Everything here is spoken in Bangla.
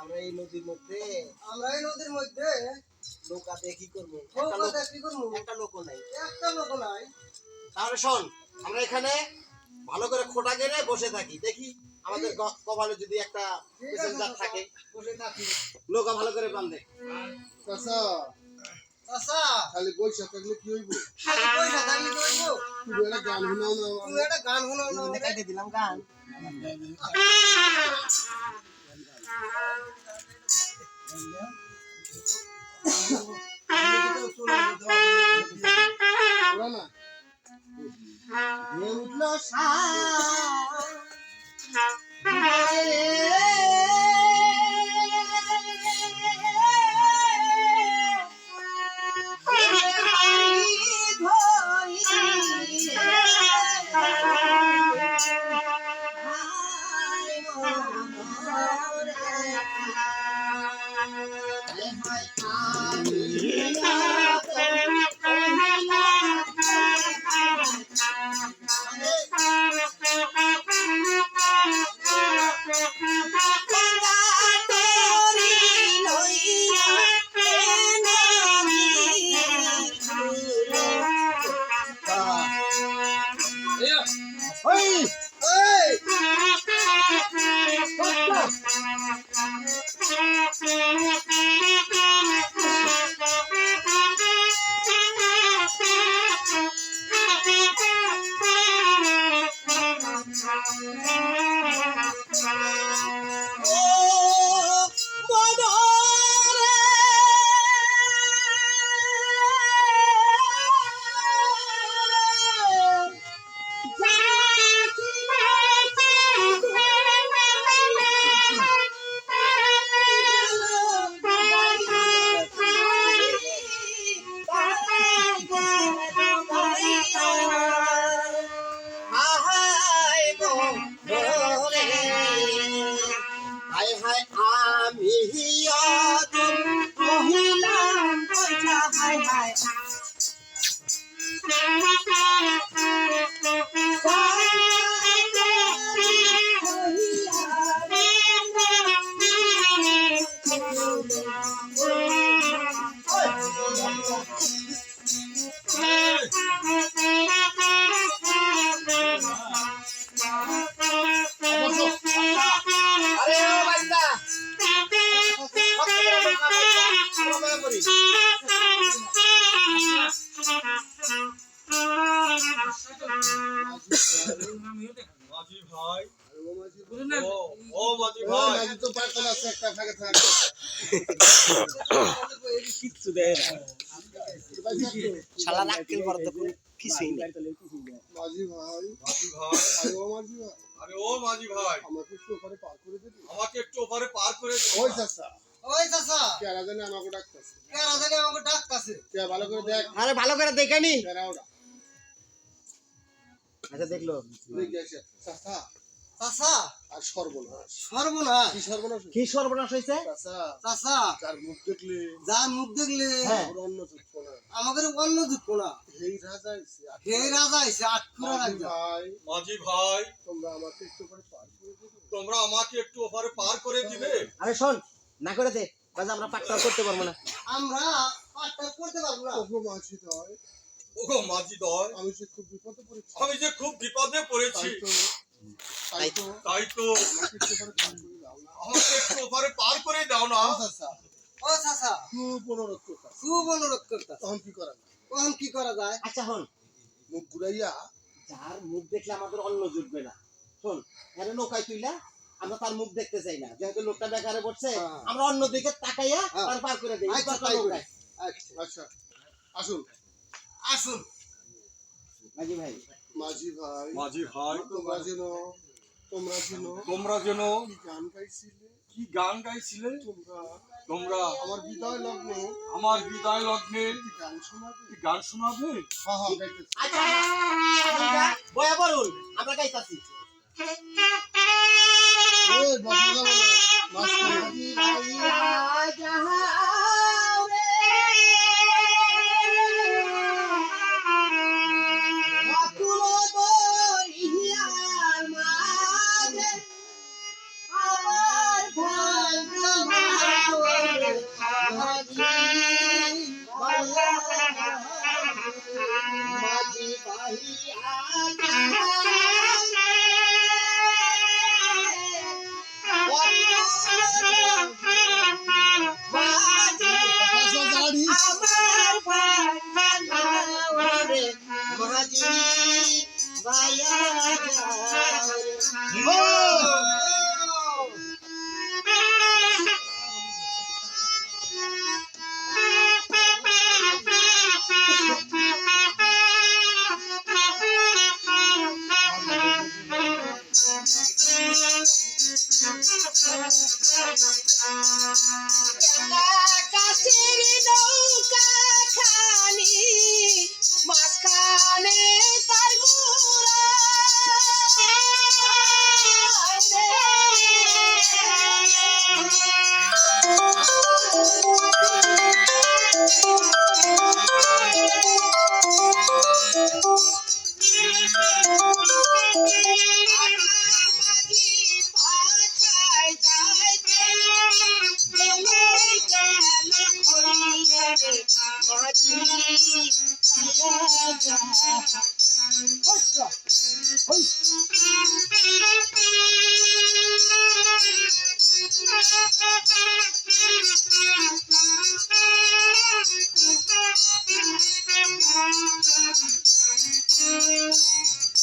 আমরা এই নদীর মধ্যে নৌকা দিয়ে কি করব? একটা কি লোক কি করব? একটা লোকও নাই। একটা লোক নাই। তাহলে শোন আমরা এখানে ভালো করে খোটা গেড়ে বসে থাকি। দেখি আমাদের কপালে যদি একটা প্যাসেঞ্জার থাকে বসে থাকি। নৌকা ভালো করে বান্ধে চাচা চাচা খালি বৈশা থাকলে কি হইব খালি পয়সা থাকলে কি হইব তুমি একটা গান শোনাও না আমার। একটা গান শোনাও না আমাকে। কেটে দিলাম গান উঠল ওই কিচ্ছু দেয় না মাঝি শালা নাক্কেল বড় তো কোনো কিছুই নেই। ভাই। মাঝি ভাই। আরে ও মাঝি ভাই। আরে ও মাঝি ভাই। আমাকে একটু ওখানে পার করে দিবি আমাকে একটু ওপারে পার করে দে। ওই চাচা। ওই চাচা। কেরা জানে আমাকে ডাকতেছে। কেরা জানি আমাকে ডাকতাছে। কে ভালো করে দেখ। আরে ভালো করে দেখানি কেরা ওরা। আচ্ছা দেখল। দেখে চাচা চাচা। আর সর্বনাশ। সর্বনাশ? কি সর্বনাশ কি সর্বনাশ হয়েছে? চাচা তার মুখ দেখলে যার মুখ দেখলে? হ্যাঁ। অন্য চুপ না। আমাদের অন্য দুঃখ না। এই রাজা এসে হে রাজা। এসে আটকুরা মাঝি রাজা। ভাই। মাঝি ভাই। তোমরা আমাকে একটু করে পার করে দিবে। তোমরা আমাকে একটু ওপারে পার করে দিবে? আরে শোন না করে দে। বাজা আমরা পাকটা করতে পারব না। আমরা পাটটা করতে পারব না। ওগো মাঝি দয়। ওগো মাঝি দয়। আমি যে খুব বিপদে পড়েছি। আমি যে খুব বিপদে পড়েছি। তাই তো। তাই তো। আমাকে একটু করে পার করে দাও না আমাকে একটু ওপারে পার করে দাও না। ও চাচা খুব অনুরোধ করতাম খুব অনুরোধ করতা তখন কি করা? তখন কি করা যায়? আচ্ছা হন। মুখ ঘুরাইয়া যার মুখ দেখলে আমাদের অন্য জুটবে না। শোন আরে নৌকায় তুইলা আমরা তার মুখ দেখতে চাই না। যেহেতু লোকটা বেকারে বসছে হ্যাঁ। আমরা অন্য দিকে তাকাইয়া হ্যাঁ। তার পার করে দিই। আচ্ছা, আচ্ছা আসুন। আসুন। মাঝি ভাই। মাঝি ভাই। মাঝি ভাই তোমরা যেন তোমরা যেন তোমরা যেন কি গান গাইছিলে কি গান গাইছিলে তোমরা তোমরা আমার বিদায় লগ্নে আমার বিদায় লগ্নে কি গান শোনাবে কি গান শোনাবে হ্যাঁ হ্যাঁ গাইতেছি। আচ্ছা বয়া বলুন আমরা গাইতাছি ওই বসে mga G.